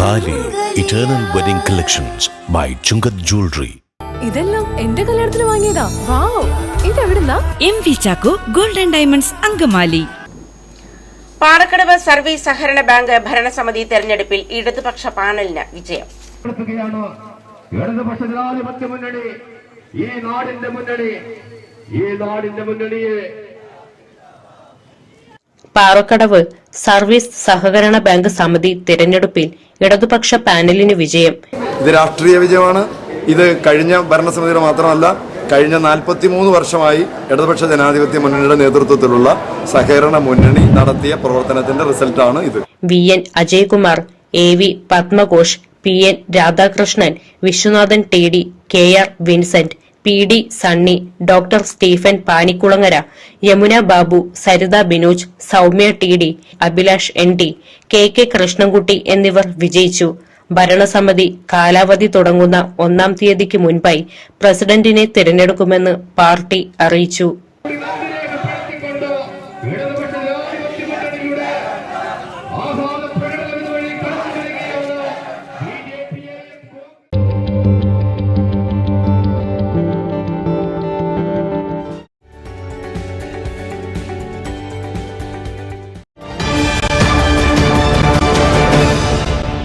Thali eternal wedding collections by Chungath jewellery ഇതെല്ലാം എന്റെ കല്യാണത്തിന് വാങ്ങിയതാ. Wow. ഇതെവിടുന്നാ? M V Chacko golden diamonds Angamaly. Parakkadavu service സഹകരണ bank ഭരണസമിതി തെരഞ്ഞെടുപ്പിൽ ഇടതുപക്ഷ പാനലിന് വിജയം. ഇടതുപക്ഷ ജനാധിപത്യ മുന്നണി ഈ നാടിന്റെ മുന്നണി ഈ നാടിന്റെ മുന്നണിയെ പാറക്കടവ് സർവീസ് സഹകരണ ബാങ്ക് സമിതി തിരഞ്ഞെടുപ്പിൽ ഇടതുപക്ഷ പാനലിന് വിജയം. ഇത് രാഷ്ട്രീയ വിജയമാണ്. ഇത് കഴിഞ്ഞ ഭരണസമിതിയുടെ മാത്രമല്ല കഴിഞ്ഞ നാൽപ്പത്തിമൂന്ന് വർഷമായി ഇടതുപക്ഷ ജനാധിപത്യ മുന്നണിയുടെ നേതൃത്വത്തിലുള്ള സഹകരണ മുന്നണി നടത്തിയ പ്രവർത്തനത്തിന്റെ റിസൾട്ടാണ് ഇത്. V. N. Ajaykumar A. V. Padmaghosh P. N. Radhakrishnan Viswanathan T. D. K. R. Vincent P D Sunny doctor Stephen Panikulangara Yamuna Babu Saritha Binoj Soumya T D Abhilash N T K K Krishnankutty എന്നിവർ വിജയിച്ചു. ഭരണസമിതി കാലാവധി തുടങ്ങുന്ന ഒന്നാം തീയതിക്ക് മുൻപായി പ്രസിഡന്റിനെ തിരഞ്ഞെടുക്കുമെന്ന് party അറിയിച്ചു.